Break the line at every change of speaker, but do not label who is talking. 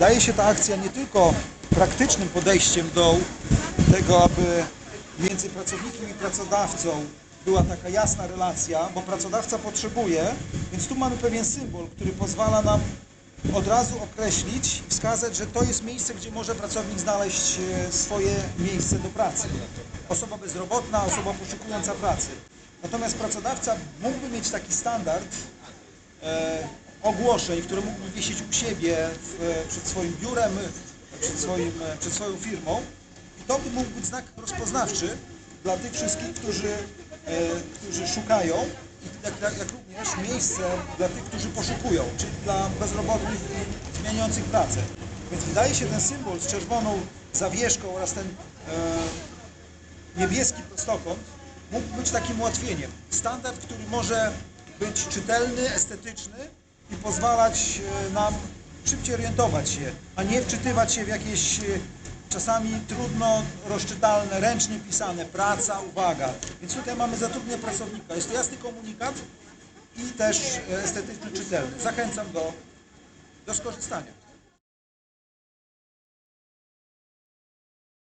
wydaje się ta akcja nie tylko praktycznym podejściem do tego, aby między pracownikiem i pracodawcą była taka jasna relacja, bo pracodawca potrzebuje, więc tu mamy pewien symbol, który pozwala nam od razu określić i wskazać, że to jest miejsce, gdzie może pracownik znaleźć e, swoje miejsce do pracy. Osoba bezrobotna, osoba poszukująca pracy. Natomiast pracodawca mógłby mieć taki standard e, ogłoszeń, które mógłby wiesić u siebie w, przed swoim biurem, przed, swoim, przed swoją firmą. I to by mógł być znak rozpoznawczy dla tych wszystkich, którzy, e, którzy szukają i jak, jak również miejsce dla tych, którzy poszukują, czyli dla bezrobotnych i zmieniających pracę. Więc wydaje się ten symbol z czerwoną zawieszką oraz ten e, niebieski prostokąt mógł być takim ułatwieniem. Standard, który może być czytelny, estetyczny i pozwalać e, nam szybciej orientować się, a nie wczytywać się w jakieś e, czasami trudno rozczytalne, ręcznie pisane, praca, uwaga. Więc tutaj mamy zatrudnienie pracownika. Jest to jasny komunikat i też e, estetyczny, czytelny. Zachęcam do, do skorzystania.